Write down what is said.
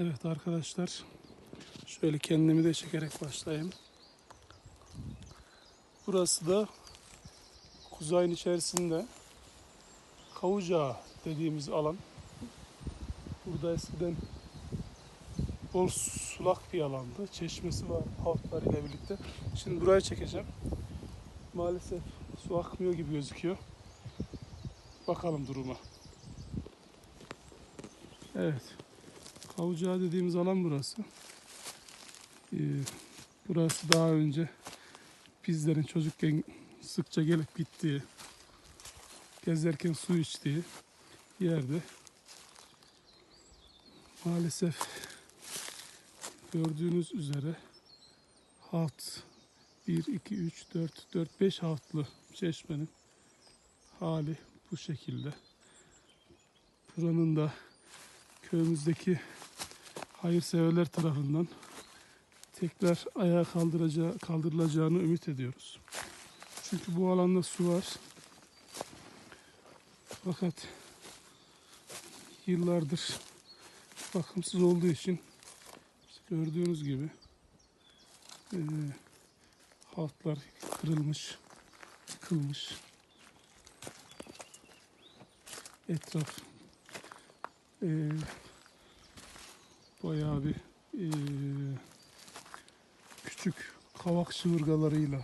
Evet arkadaşlar. Şöyle kendimi de çekerek başlayayım. Burası da Kuzay'ın içerisinde Kavucağı dediğimiz alan. Burada eskiden bol sulak bir alandı. Çeşmesi var halklarıyla birlikte. Şimdi buraya çekeceğim. Maalesef su akmıyor gibi gözüküyor. Bakalım duruma. Evet. Kavucağı dediğimiz alan burası. Ee, burası daha önce bizlerin çocukken sıkça gelip gittiği, gezerken su içtiği yerde. Maalesef gördüğünüz üzere halt 1, 2, 3, 4, 4, 5 haltlı çeşmenin hali bu şekilde. Buranın da köyümüzdeki hayırseverler tarafından tekrar ayağa kaldıracağı, kaldırılacağını ümit ediyoruz. Çünkü bu alanda su var. Fakat yıllardır bakımsız olduğu için gördüğünüz gibi eee halklar kırılmış, yıkılmış. Etraf eee bayağı bir eee, küçük kavak şıvırgalarıyla